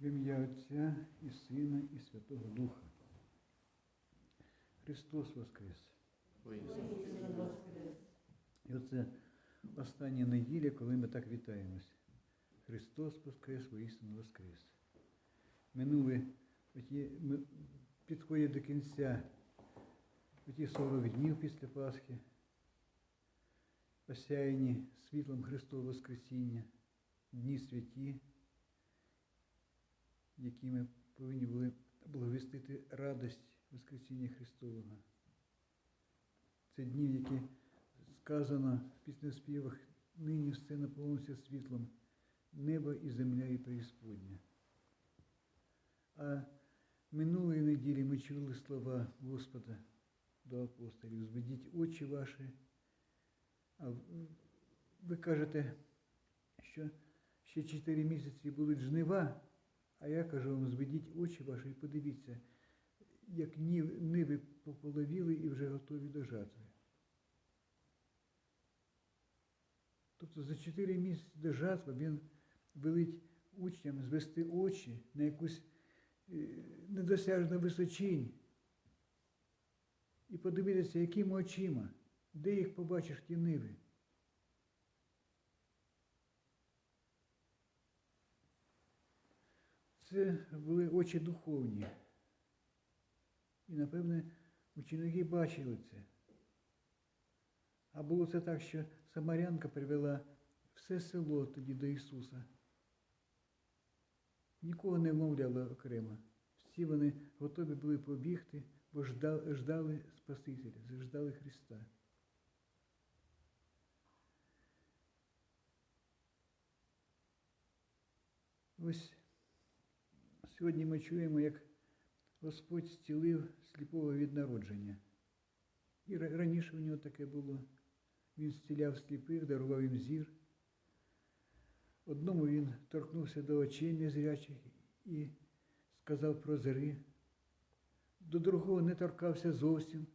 В ім'я Отця і Сина, і Святого Духа. Христос Воскрес! І оце остання неділя, коли ми так вітаємось. Христос Воскрес, воістину Воскрес. Минули, оті, ми, підходять до кінця оті 40 днів після Пасхи, осяяні світлом Христового Воскресіння, дні святі, які ми повинні були благовістити радость Воскресіння Христового. Це дні, які сказано в піснеспівах, нині все наповниться світлом, небо і земля і преісподня. А минулої неділі ми чули слова Господа до апостолів, зведіть очі ваші. А ви кажете, що ще чотири місяці будуть жнива, а я кажу вам, зведіть очі ваші і подивіться, як ниви пополовіли і вже готові до жатви. Тобто за чотири місяці до жатви він велить учням звести очі на якусь е, недосяжну височинь і подивитися, якими очима, де їх побачиш ті ниви. Це були очі духовні. І, напевне, ученики бачили це. А було це так, що Самарянка привела все село тоді до Ісуса. Нікого не вмовляла окремо. Всі вони готові були побігти, бо ждали, ждали Спасителя, ждали Христа. Ось сьогодні ми чуємо, як Господь зцілив сліпого від народження. І раніше у нього таке було. Він зціляв сліпих, дарував їм зір. Одному він торкнувся до очей незрячих і сказав про зри. До другого не торкався зовсім,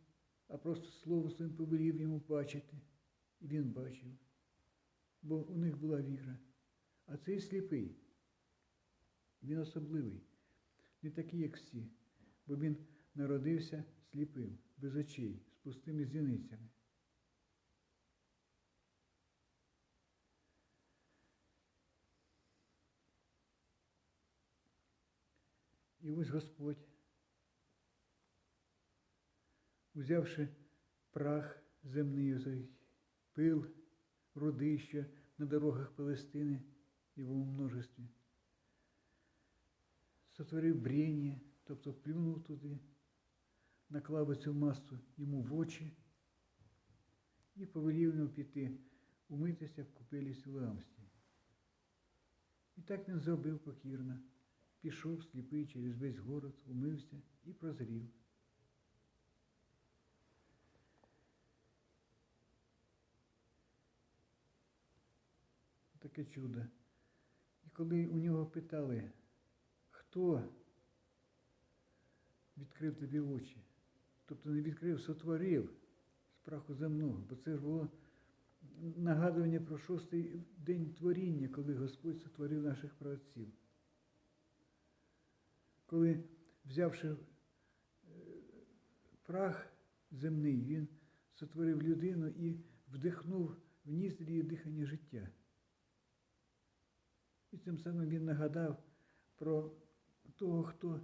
а просто слово своїм повелів йому бачити. І він бачив, бо у них була віра. А цей сліпий, він особливий, не такий, як всі, бо він народився сліпим, без очей, з пустими зіницями. І ось Господь, узявши прах земний, пил, руди, що на дорогах Палестини і в множестві, сотворив брєння, тобто плюнув туди, наклав цю масу йому в очі і повелів йому піти умитися в купелі Силаамській. І так він зробив покірно. Пішов сліпий через весь город, умився і прозрів. Таке чудо. І коли у нього питали, хто відкрив тобі очі, тобто не відкрив, сотворив з праху земного, бо це ж було нагадування про шостий день творіння, коли Господь сотворив наших праотців. Коли, взявши е, прах земний, він сотворив людину і вдихнув в ніздрі її дихання життя. І тим самим він нагадав про того, хто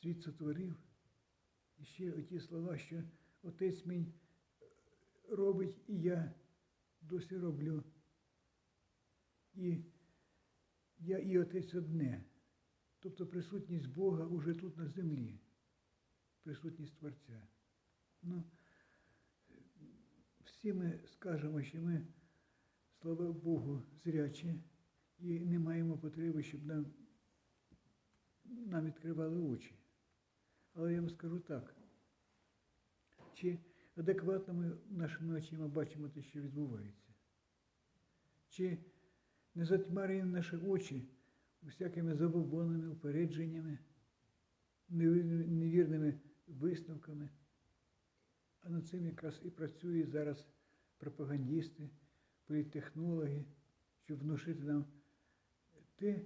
світ сотворив. І ще оті слова, що отець мій робить, і я досі роблю. І я і отець одне. Тобто присутність Бога уже тут на землі, присутність Творця. Ну, всі ми скажемо, що ми, слава Богу, зрячі і не маємо потреби, щоб нам, нам відкривали очі. Але я вам скажу так, чи адекватно ми нашими очима бачимо те, що відбувається? Чи не затьмарені наші очі? всякими забобонами, упередженнями, невірними висновками. А над цим якраз і працюють зараз пропагандісти, політтехнологи, щоб внушити нам те,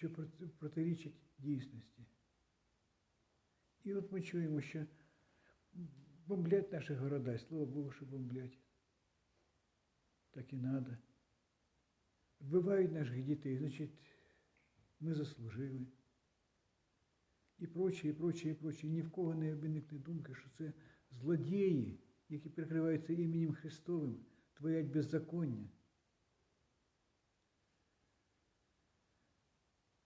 що проти- протирічить дійсності. І от ми чуємо, що бомблять наші города, і слава Богу, що бомблять. Так і треба. Вбивають наших дітей, значить, ми заслужили. І проче, і проче, і проче. Ні в кого не виникне думки, що це злодії, які прикриваються іменем Христовим, творять беззаконня.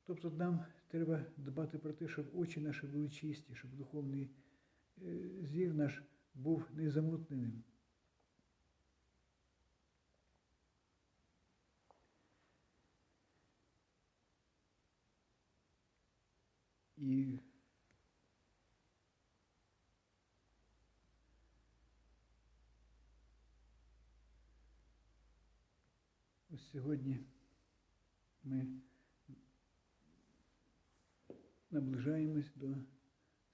Тобто нам треба дбати про те, щоб очі наші були чисті, щоб духовний е, зір наш був незамутненим. І ось сьогодні ми наближаємось до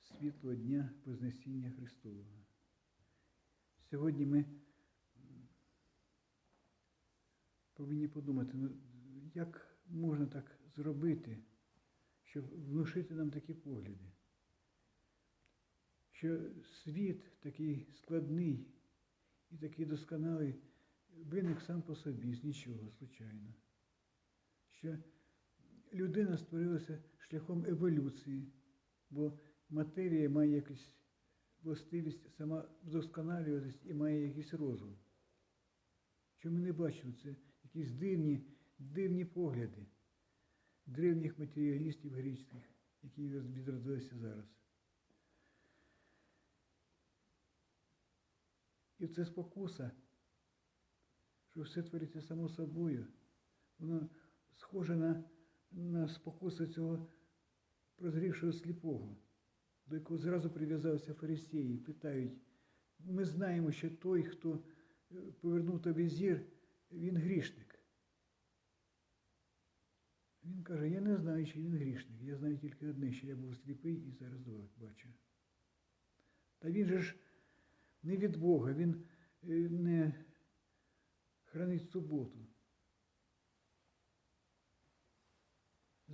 світлого дня Вознесіння Христового. Сьогодні ми повинні подумати, ну, як можна так зробити, щоб внушити нам такі погляди, що світ такий складний і такий досконалий виник сам по собі, з нічого, звичайно. Що людина створилася шляхом еволюції, бо матерія має якусь властивість сама вдосконалюватись і має якийсь розум. Що ми не бачимо, це якісь дивні, дивні погляди древніх матеріалістів греческих, які відродилися зараз. І це спокуса, що все твориться само собою. Воно схоже на, на спокусу цього прозрівшого сліпого, до якого зразу прив'язався фарисеї, питають, ми знаємо, що той, хто е, повернув тобі зір, він грішник. Він каже, я не знаю, чи він грішник. Я знаю тільки одне, що я був сліпий і зараз бачу. Та він же ж не від Бога, він е, не хранить суботу.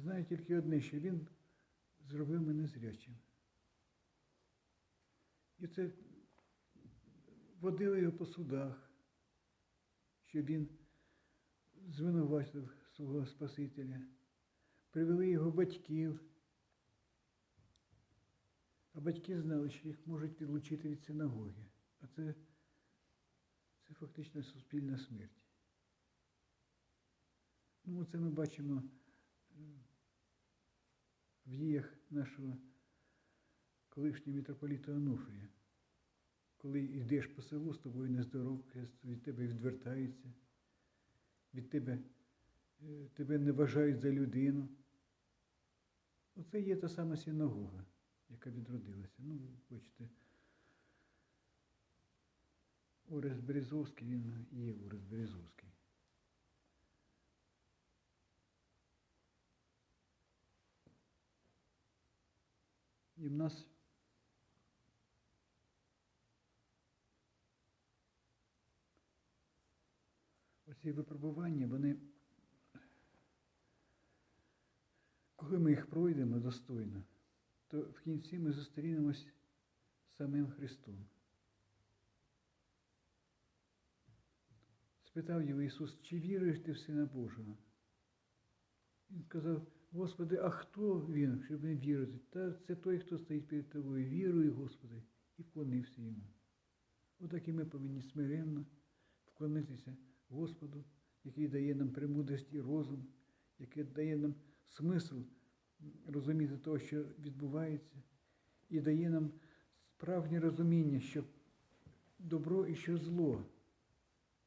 Знаю тільки одне, що він зробив мене зрячим. І це водили його по судах, що він звинуватив свого Спасителя, привели його батьків, а батьки знали, що їх можуть відлучити від синагоги. А це, це фактично суспільна смерть. Ну, це ми бачимо в діях нашого колишнього митрополіта Онуфрія. Коли йдеш по селу, з тобою нездоров, від тебе відвертаються, від тебе, е, тебе не вважають за людину. Оце є та сама синагога, яка відродилася. Ну, бачите, Орес Березовський, він є Орес Березовський. І в нас оці випробування, вони, коли ми їх пройдемо достойно, то в кінці ми зустрінемось з самим Христом. Спитав його Ісус, чи віруєш ти в Сина Божого? Він сказав, Господи, а хто він, щоб не вірити? Та це той, хто стоїть перед тобою. Віруй, Господи, і вклонився йому. Отак і ми повинні смиренно вклонитися Господу, який дає нам премудрість і розум, який дає нам смисл розуміти того, що відбувається, і дає нам справжнє розуміння, що добро і що зло.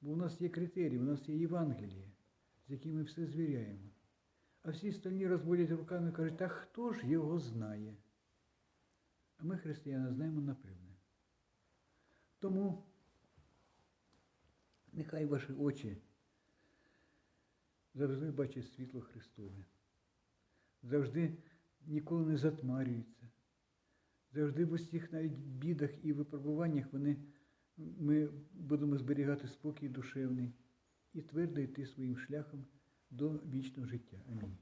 Бо у нас є критерії, у нас є Євангеліє, з якими ми все звіряємо. А всі остальні розводять руками і кажуть, та хто ж його знає? А ми, християни, знаємо напевне. Тому нехай ваші очі завжди бачать світло Христове, завжди ніколи не затмарюються, завжди в усіх навіть бідах і випробуваннях вони, ми будемо зберігати спокій душевний і твердо йти своїм шляхом до вічного життя. Амінь.